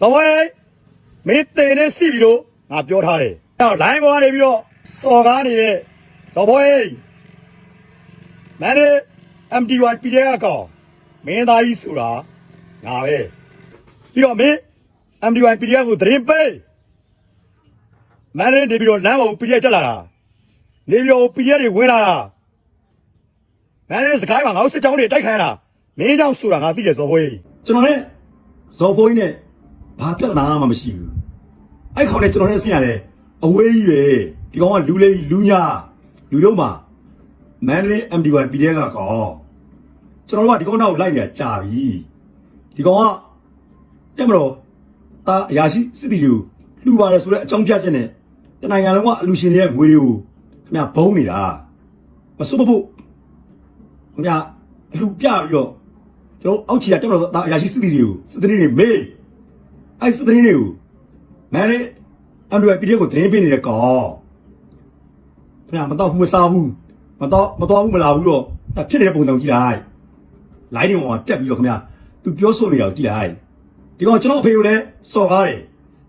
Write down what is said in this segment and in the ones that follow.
သဝဲမင်းတင်နေစီပြီလို့ငါပြောထားတယ်အဲ့တော့ line ပေါ်ကနေပြီးတော့စော်ကားနေတဲ့သဝဲမင်းနဲ့ MTY ပြည်တဲ့အကောင်မင်းသားကြီးဆိုတာငါပဲပြီးတော့မင်း MTY ပြည်တဲ့ကိုသတင်းပေးမင်းနဲ့နေပြီးတော့လမ်းပေါ်ပြည်တဲ့တက်လာတာနေပြီးတော့ပြည်တဲ့တွေဝင်လာတာမင်းနဲ့စကိုင်းမှာငါတို့စစ်ကြောင်းတွေတိုက်ခိုင်းရတာမင်းကြောင့်ဆိုတာငါသိတယ်ဇော်ဘွေးကျွန်တော်နဲ့ဇော်ဖိုးကြီးနဲ့ ဘာပြဿနာမှမရှိဘူးအဲ့ခေါင်းနဲ့ကျွန်တော်နဲ့ဆင်းရတယ်အဝေးကြီးပဲဒီကောင်ကလူလေးလူညာလူလုံးမှာမန်လေး MD1 ပြည်တဲ့ကကောင်ကျွန်တော်တို့ကဒီကောင်နောက်လိုက်နေတာကြာပြီဒီကောင်ကတက်မတော်တာအရာရှိစစ်တီတွေကိုလှူပါတယ်ဆိုတဲ့အကြောင်းပြချက်နဲ့တနိုင်ငံလုံးကအလူရှင်တွေရဲ့ငွေတွေကိုခင်ဗျဘုံနေတာမစွတ်မဖို့ခင်ဗျအလှူပြပြီးတော့ကျွန်တော်အောက်ခြေကတက်မလို့ဒါအရာရှိစစ်တီတွေကိုစစ်တီတွေမေး အဲ့စစ်တီတွေကိုမန်လေးအန်ဒရူပီဒီကိုသတင်းပေးနေတဲ့ကောင်ခင်ဗျာမတော့ဘူးမစားဘူးမတော့မတော့ဘူးမလာဘူးတော့အဲ့ဖြစ်နေတဲ့ပုံစံကိုကြည့်လိုက်လိုင်းတွေပေါ်မှာတက်ပြီးတော့ခင်ဗျာသူပြောဆိုနေတာကိုကြည့်လိုက်ဒီကောင်ကျွန်တော်အဖေကိုလည်းစော်ကားတယ်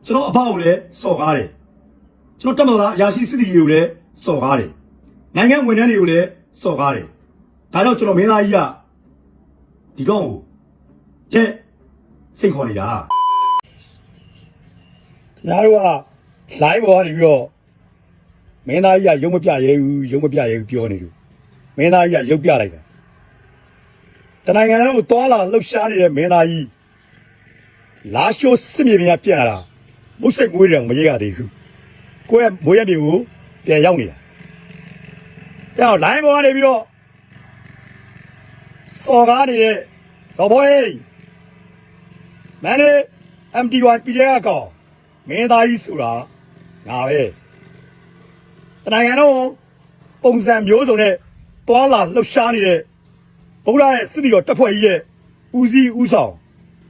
ကျွန်တော်အဖကိုလည်းစော်ကားတယ်ကျွန်တော်တက်မလို့အရာရှိစစ်တီတွေကိုလည်းစော်ကားတယ်နိုင်ငံဝန်ထမ်းတွေကိုလည်းစော်ကားတယ်ဒါကြောင့်ကျွန်တော်မင်းသားကြီးကဒီကောင်ကိုတဲ့စိတ်ခေါ်နေတာခ င်ဗျားတို့က live ပေါ်ကနေပြီးတော့မင်းသားကြီးကရုံမပြရဲဘူးရုံမပြရဲဘူးပြောနေလို့မင်းသားကြီးကရုပ်ပြလိုက်တာတနိုင်ငံလုံးကိုသွားလာလှုပ်ရှားနေတဲ့မင်းသားကြီးလာရှိုးစစ်မြေပြင်ကပြန်လာတာမုတ်စိတ်မွေးတယ်မရေရသေးဘူးကိုယ့်ရဲ့မွေးရမြေကိုပြန်ရောက်နေတာအဲ့တော့ line ပေါ်ကနေပြီးတော့စော်ကားနေတဲ့ဇော်ဘွေးမန်နေ MT1 ပြည်တဲ့အကောင် မင်းသားကြီးဆိုတာငါပဲတနိုင်ငံလုံးပုံစံမျိုးစုံနဲ့တွာလာလှုပ်ရှားနေတဲ့ဗုဒ္ဓရဲ့စစ်တီတော်တပ်ဖွဲ့ကြီးရဲ့ဦးစီးဦးဆောင်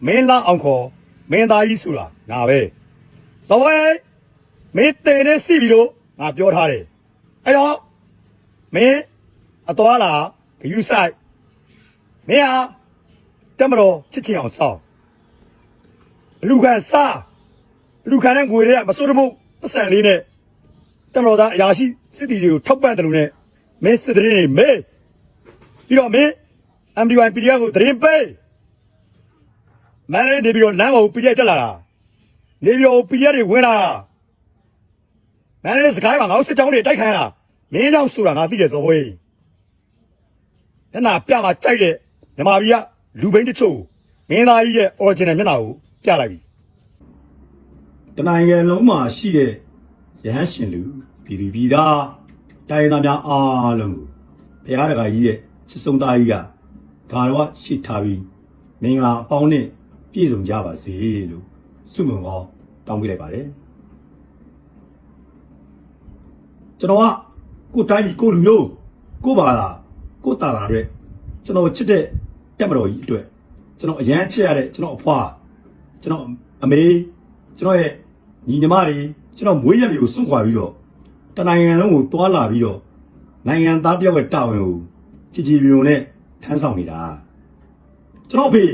မင်းလာအောင်ခေါ်မင်းသားကြီးဆိုတာငါပဲသဝဲမင်းတင်နေစီပြီလို့ငါပြောထားတယ်အဲ့တော့မင်းအသွားလာဂယူဆိုင်မင်းဟာတက်မတော်ချစ်ချင်အောင်စောင့်လူခံစား လူခံတဲ့ငွေတွေကမစိုးတမှုပတ်စံလေးနဲ့တမတော်သားအရာရှိစစ်တီတွေကိုထောက်ပံ့တယ်လို့နဲ့မင်းစစ်တရင်တွေမေးပြီးတော့မင်း MD1 PDF ကိုသတင်းပေးမန်လေးနေပြီးတော့လမ်းပေါ် PDF တက်လာတာနေပြီးတော့ PDF တွေဝင်လာတာမန်လေးစကိုင်းမှာငါတို့စစ်ကြောင်းတွေတိုက်ခိုင်းရတာမင်းကြောင့်ဆိုတာငါသိတယ်ဇော်ဘွေးညနာပြမှာကြိုက်တဲ့မြမာပြည်ကလူဘိန်းတချို့မင်းသားကြီးရဲ့ original မျက်နှာကိုပြလိုက်ပြီ တနိုင်ငံလုံးမှာရှိတဲ့ရဟန်းရှင်လူပြည်သူပြည်သားတိုင်းသားများအားလုံးကိုဘုရားတကာကြီးရဲ့ချစ်ဆုံးသားကြီးကဂါရဝရှိထားပြီးမင်္ဂလာအပေါင်းနဲ့ပြည့်စုံကြပါစေလို့ဆုမွန်ကောင်းတောင်းပေးလိုက်ပါတယ်ကျွန်တော်ကကိုယ်တိုင်းပြည်ကိုယ်လူမျိုးကိုယ်ဘာသာကိုယ်တာတာအတွက်ကျွန်တော်ချစ်တဲ့တက်မတော်ကြီးအတွက်ကျွန်တော်အရန်ချစ်ရတဲ့ကျွန်တော်အဖွာကျွန်တော်အမေကျွန်တော်ရဲ့ ညီညီမတွေကျွန်တော်မွေးရမြေကိုစွန့်ခွာပြီးတော့တနိုင်ငံလုံးကိုတွာလာပြီးတော့နိုင်ငံသားတယောက်ရဲ့တာဝန်ကိုကြည်ကြည်ပြုံနဲ့ထမ်းဆောင်နေတာကျွန်တော်အဖေ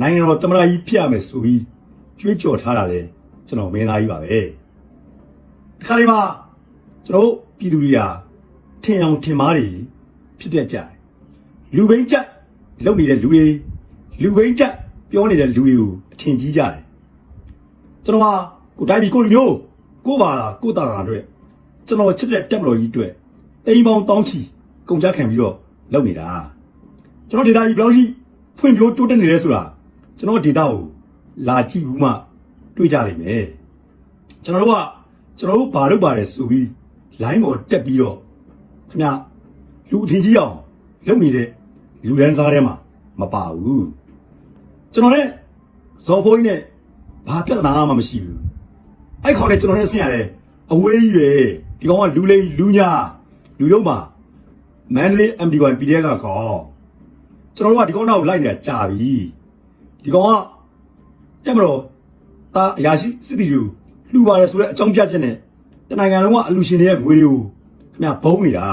နိုင်ငံတော်သမ္မတကြီးဖြစ်ရမယ်ဆိုပြီးကြွေးကြော်ထားတာလေကျွန်တော်မင်းသားကြီးပါပဲဒီခါလေးမှာကျွန်တော်တို့ပြည်သူတွေကထင်အောင်ထင်မှားတွေဖြစ်တတ်ကြတယ်လူဘိန်းချက်လုပ်နေတဲ့လူတွေလူဘိန်းချက်ပြောနေတဲ့လူတွေကိုအထင်ကြီးကြတယ်ကျွန်တော်ဟာ ကိုတိုင်းပြည်ကိုလူမျိုးကိုပါလာကိုတာတာအတွက်ကျွန်တော်ချစ်တဲ့တက်မတော်ကြီးအတွက်အိမ်ပေါင်းတောင်းချီကုန်ကြခံပြီးတော့လုပ်နေတာကျွန်တော်ဒေတာကြီးဘယ်လောက်ရှိဖွံ့ဖြိုးတိုးတက်နေလဲဆိုတာကျွန်တော်ဒေတာကိုလာကြည့်ဘူးမှတွေ့ကြလိမ့်မယ်ကျွန်တော်တို့ကကျွန်တော်တို့ဘာလုပ်ပါတယ်ဆိုပြီး line ပေါ်တက်ပြီးတော့ခင်ဗျလူအထင်ကြီးအောင်လုပ်နေတဲ့လူရန်စားထဲမှာမပါဘူးကျွန်တော်နဲ့ဇော်ဖိုးကြီးနဲ့ဘာပြဿနာမှမရှိဘူး အဲ့ခေါင်းနဲ့ကျွန်တော်နဲ့ဆင်းရတယ်အဝေးကြီးပဲဒီကောင်ကလူလေးလူညာလူလုံးမှာမန်လေး MD1 PDF ကကောင်ကျွန်တော်တို့ကဒီကောင်နောက်လိုက်နေတာကြာပြီဒီကောင်ကတက်မလို့တာအရာရှိစစ်တီတွေကိုလှူပါတယ်ဆိုတဲ့အကြောင်းပြချက်နဲ့တနိုင်ငံလုံးကအလူရှင်တွေရဲ့ငွေတွေကိုခင်ဗျဘုံနေတာ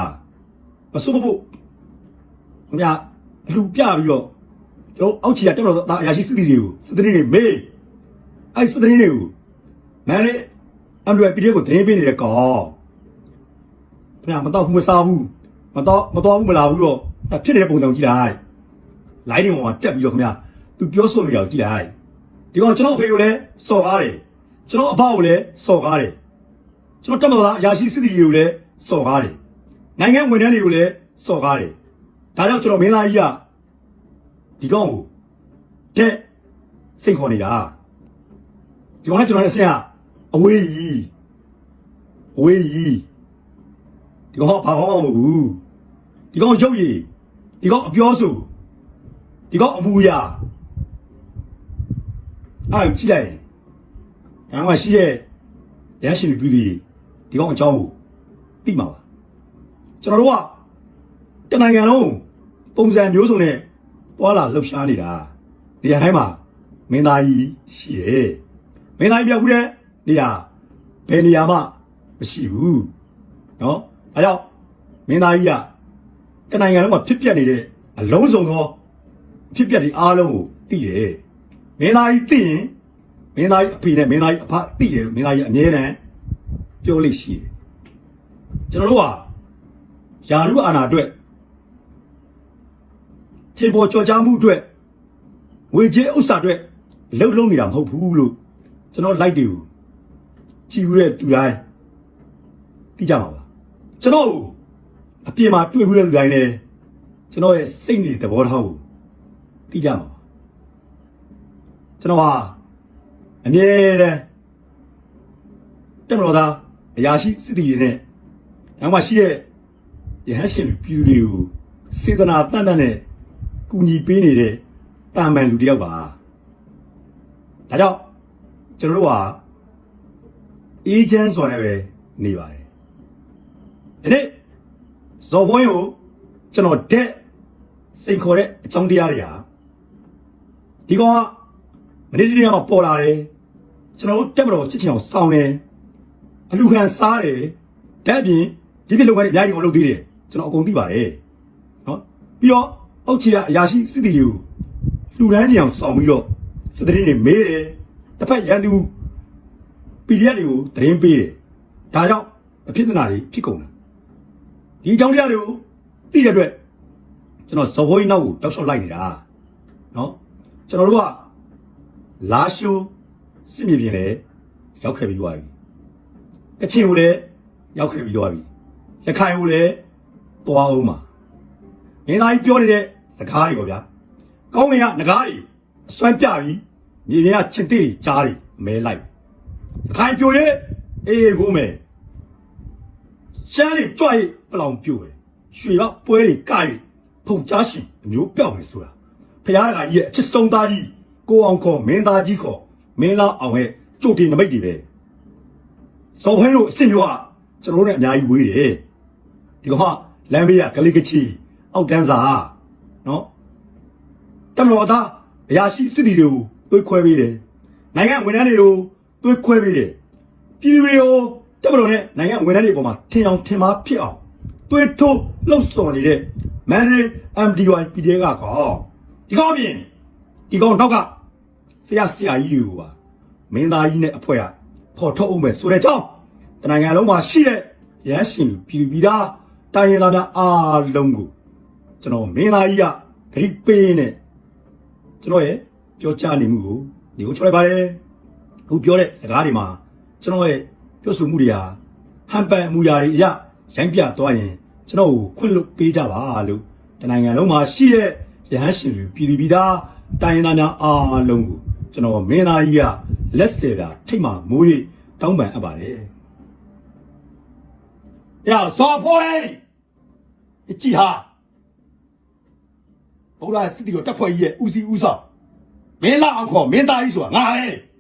မစွတ်မဖို့ခင်ဗျအလှူပြပြီးတော့ကျွန်တော်အောက်ခြေကတက်မလို့တာအရာရှိစစ်တီတွေကိုစစ်တီတွေမေးအဲ့စသတင်းတွေကို မန်လေးအမ်ဒရယ်ပီဒီကိုသတင်းပေးနေတဲ့ကောင်ခင်ဗျာမတော့ဘူးမစားဘူးမတော့မတော်ဘူးမလာဘူးတော့အဲ့ဖြစ်နေတဲ့ပုံစံကိုကြည့်လိုက်လိုင်းတွေပေါ်မှာတက်ပြီးတော့ခင်ဗျာသူပြောဆိုနေတာကိုကြည့်လိုက်ဒီကောင်ကျွန်တော်အဖေကိုလည်းစော်ကားတယ်ကျွန်တော်အဖကိုလည်းစော်ကားတယ်ကျွန်တော်တက်မတော်သားအရာရှိစစ်တီတွေကိုလည်းစော်ကားတယ်နိုင်ငံဝန်ထမ်းတွေကိုလည်းစော်ကားတယ်ဒါကြောင့်ကျွန်တော်မင်းသားကြီးကဒီကောင်ကိုတဲ့စိတ်ခေါ်နေတာဒီကောင်ကကျွန်တော်နဲ့ဆရာ အဝေးကြီးအဝေးကြီးဒီကောင်ကဘာကောင်းမှမဟုတ်ဘူးဒီကောင်ရုပ်ရည်ဒီကောင်အပြောဆိုဒီကောင်အမူအရာအဲ့ဒါကြည့်လိုက်ရင်ငါမှရှိတဲ့ရရှိပြီပြည်သူဒီကောင်အကြောင်းကိုသိမှာပါကျွန်တော်တို့ကတနိုင်ငံလုံးပုံစံမျိုးစုံနဲ့သွာလာလှုပ်ရှားနေတာနေရာတိုင်းမှာမင်းသားကြီးရှိတယ်မင်းသားပြဘူးတဲ့ နေရာဘယ်နေရာမှမရှိဘူးเนาะအဲကြောင့်မင်းသားကြီးကတနိုင်ငံလုံးမှာဖြစ်ပျက်နေတဲ့အလုံးစုံသောဖြစ်ပျက်တွေအားလုံးကိုသိတယ်မင်းသားကြီးသိရင်မင်းသားကြီးအဖေနဲ့မင်းသားကြီးအဖသိတယ်လို့မင်းသားကြီးအမြဲတမ်းပြောလိမ့်ရှိတယ်ကျွန်တော်တို့ဟာယာရုအာနာအတွက်ထင်ပေါ်ကြော်ကြားမှုအတွက်ငွေကြေးဥစ္စာအတွက်လှုပ်လှုပ်နေတာမဟုတ်ဘူးလို့ ကျွန်တော် like တွေကို ကြည့်ရတဲ့သူတိုင်းသိကြမှာပါကျွန်တော်အပြင်မှာတွေ့ပြီးတဲ့သူတိုင်းလည်းကျွန်တော်ရဲ့စိတ်နေသဘောထားကိုသိကြမှာပါကျွန်တော်ဟာအမြဲတမ်းတက်မတော်သားအရာရှိစစ်တီတွေနဲ့နောက်မှရှိတဲ့ရဟန်းရှင်လူပြည်သူတွေကိုစေတနာတန်တန်နဲ့ကူညီပေးနေတဲ့တာမန်လူတစ်ယောက်ပါဒါကြောင့်ကျွန်တော်တို့ဟာ အေဂျင့်ဆိုတဲ့ပဲနေပါတယ်ဒီနေ့ဇော်ဘွင်းကိုကျွန်တော်တက်စိန်ခေါ်တဲ့အကြောင်းတရားတွေဟာဒီကောင်ကမနေ့တနေ့ကမှပေါ်လာတယ်ကျွန်တော်တို့တက်မတော်ချစ်ချင်အောင်စောင်းတယ်အလူခံစားတယ်တက်ပြင်ဒီပြလုပ်ငန်းတွေအများကြီးကိုလုပ်သေးတယ်ကျွန်တော်အကုန်သိပါတယ်နော်ပြီးတော့အောက်ခြေကအရာရှိစစ်တီတွေကိုလှူဒန်းချင်အောင်စောင်းပြီးတော့စတဲ့တွေမေးတယ်တစ်ဖက်ရန်သူ PDF တွေကိုသတင်းပေးတယ်ဒါကြောင့်အဖြစ်အနာတွေဖြစ်ကုန်တာဒီအကြောင်းတရားတွေကိုသိတဲ့အတွက်ကျွန်တော်ဇော်ဘိုးကြီးနောက်ကိုတောက်လျှောက်လိုက်နေတာနော်ကျွန်တော်တို့ကလာရှိုးစစ်မြေပြင်လည်းရောက်ခဲ့ပြီးသွားပြီကချင်ကိုလည်းရောက်ခဲ့ပြီးသွားပြီရခိုင်ကိုလည်းသွားအောင်ပါမင်းသားကြီးပြောနေတဲ့စကားတွေပေါ့ဗျာကောင်းကင်ကငကားတွေအစွမ်းပြပြီးမြေပြင်ကချစ်သေးတွေကြားတွေမဲလိုက်အ ခိုင်ပြိုရဲ့အေးကိုမယ်ရှမ်းလေးကြွရပလောင်ပြိုပဲရွှေကပွဲတွေကရဖုန်ကြားရှင်အမျိုးပြောက်မယ်ဆိုတာဖခင်ကကြီးရဲ့အချစ်ဆုံးသားကြီးကိုအောင်ခေါ်မင်းသားကြီးခေါ်မင်းလားအောင်ရဲ့ကြိုတင်နမိတ်တွေပဲစော်ဖဲလို့အစ်မျိုးကကျွန်တော်တို့နဲ့အများကြီးဝေးတယ်ဒီကောင်ကလမ်းဘေးကကလေးကချီအောက်တန်းစာနော်တမတော်သားအရာရှိစစ်တီတွေကိုသွေးခွဲပေးတယ်နိုင်ငံဝန်ထမ်းတွေကို သွေးခွဲပေးတယ်ပြည်သူတွေကိုတပ်မတော်နဲ့နိုင်ငံဝန်ထမ်းတွေအပေါ်မှာထင်အောင်ထင်မှားဖြစ်အောင်သွေးထိုးလှုပ်ဆော်နေတဲ့မန်ဒရီ MDY PDF ကကောဒီကောပြင်ဒီကောင်တော့ကဆရာဆရာကြီးတွေကိုပါမင်းသားကြီးနဲ့အဖွဲ့ကဖော်ထုတ်အောင်မယ်ဆိုတဲ့ကြောင့်တနိုင်ငံလုံးမှာရှိတဲ့ရဟရှင်ပြည်သူပြည်သားတိုင်းရင်းသားများအားလုံးကိုကျွန်တော်မင်းသားကြီးကဂရိပေးနေကျွန်တော်ရဲ့ပြောကြားနေမှုကိုဒီကိုချလိုက်ပါတယ် အခုပြောတဲ့စကားတွေမှာကျွန်တော်ရဲ့ပြောဆိုမှုတွေဟာဟန်ပန်အမှုရာတွေအရရိုင်းပြသွားရင်ကျွန်တော်ကိုခွင့်လွှတ်ပေးကြပါလို့တနိုင်ငံလုံးမှာရှိတဲ့ရဟန်းရှင်လူပြည်သူပြည်သားတိုင်းရင်းသားများအားလုံးကိုကျွန်တော်မင်းသားကြီးကလက်ဆယ်တာထိတ်မှမိုး၍တောင်းပန်အပ်ပါတယ်။ရစောဖိုးအကြည့်ဟာဘုရားစစ်တီကိုတက်ဖွဲ့ကြီးရဲ့ဦးစီးဦးဆောင်မင်းလာအောင်ခေါ်မင်းသားကြီးဆိုတာငါပဲ။